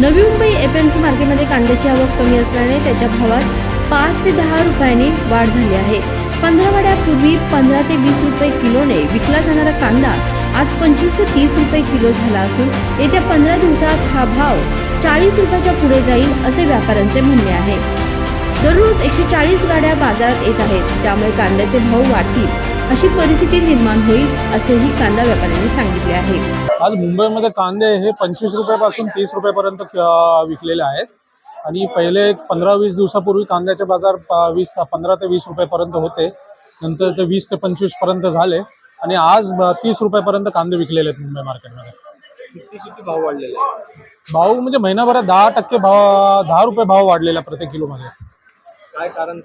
Navi Mumbai F M C मार्केटमध्ये कांद्याची आवक कमी असल्याने त्याच्या भावात पाच ते दहा रुपयांनी वाढ झाली आहे. पंधरावड्यापूर्वी पंधरा ते वीस रुपये किलोने विकला जाणारा कांदा आज पंचवीस ते तीस रुपये किलो झाला असून येत्या पंधरा दिवसात हा भाव चाळीस रुपयाच्या पुढे जाईल असे व्यापाऱ्यांचे म्हणणे आहे. दररोज एकशे चाळीस गाड्या बाजारात येत आहेत. त्यामुळे कांद्याचे भाव वाढतील. अशी परिस्थिती निर्माण होईल असेही कांदा व्यापाऱ्यांनी सांगितले आहे. आज मुंबईमध्ये कांदे हे पंचवीस रुपयापासून तीस रुपयापर्यंत विकलेले आहेत. आणि पहिले एक पंधरा वीस दिवसापूर्वी कांद्याचे बाजार वीस पंधरा ते वीस रुपयापर्यंत होते. नंतर ते वीस ते पंचवीसपर्यंत झाले. आणि आज तीस रुपयापर्यंत कांदे विकलेले आहेत मुंबई मार्केटमध्ये. किती किती भाव वाढलेले आहे? भाव म्हणजे महिनाभरात दहा टक्के भाव दहा रुपये भाव वाढलेला प्रत्येक किलोमध्ये. काय कारण?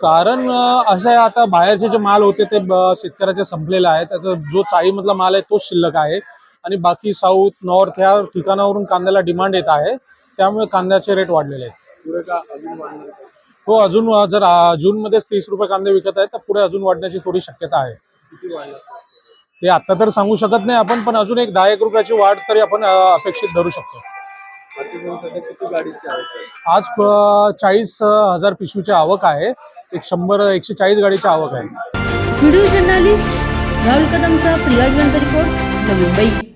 कारण असं आहे आता बाहेरचे जे माल होते ते शेतकऱ्याचे संपलेले आहे त्याचा जो चाळीमधला माल आहे तोच शिल्लक आहे. आणि बाकी साऊथ नॉर्थ ह्या ठिकाणावरून कांद्याला डिमांड येत आहे. त्यामुळे कांद्याचे रेट वाढलेले आहेत? हो अजून जर जूनमध्येच तीस रुपये कांदे विकत आहेत तर पुढे अजून वाढण्याची थोडी शक्यता आहे. ते आता तर सांगू शकत नाही आपण पण अजून एक दहा एक रुपयाची वाढ तरी आपण अपेक्षित धरू शकतो. आज चाळीस हजार पिशवीची आवक आहे. एक शंभर एकशे चाळीस गाडीची आवक आहे. व्हिडिओ जर्नालिस्ट राहुल कदमचा प्रिया रिपोर्ट नवी मुंबई.